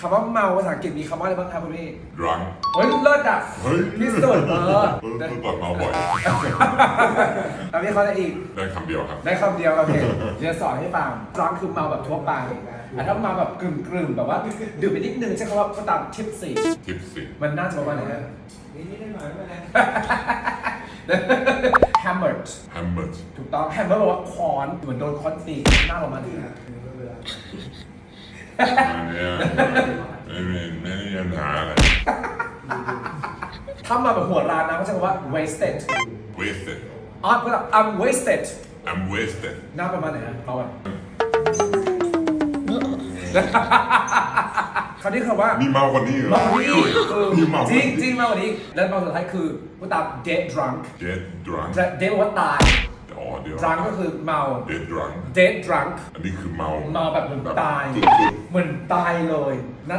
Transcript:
คำว่าเมาภาษาอังกฤษมีคำว่าอะไรบ้างครับคุณพี่ drunk เฮ้ยเลิศอะเฮ้ยที่สุดเออเมื่อก่อนเมาบ่อยแล้วพี่เขาได้อีก ได้คำเดียวครับ ได้คำเดียวโอเคเดี๋ยวสอนให้ฟังร้องคือเมาแบบทั่วไปแต่ถ้าเมาแบบกลึ่มกลึ่มๆแบบว่าดื่มไปนิดนึงใช้คำว่าก็ตามทิปสี่ทิปสิมันน่าจะประมาณไหนนะนี่นี่ได้หน่อยไม่เป็นไร hammered แฮมเมอร์ถูกต้อง hammer แปลว่าค้อนเหมือนโดนค้อนตีหน้าประมาณนี้อันเนี้ย ไม่มีไม่มีปัญหาอะไร ถ้ามาแบบหัวร้านนะเขาใช้คำว่า wasted wasted อ๋อเพื่อน I'm wasted I'm wasted หน้าประมาณไหนฮะเอาอะคราวนี้คือว่า มีเมากว่านี้เหรอ เมากว่านี้เออมีเมากจว่าริงนี้จริงเมากว่านี้ แล้วเมาสุดท้ายคือพูดตาม dead drunk dead drunk dead แปลว่าตายอ๋อ เดี๋ยว drunk ก็คือเมา dead drunk dead drunk อันนี้คือเมา เมาแบบเหมือนตายสุดๆเหมือนตายเลย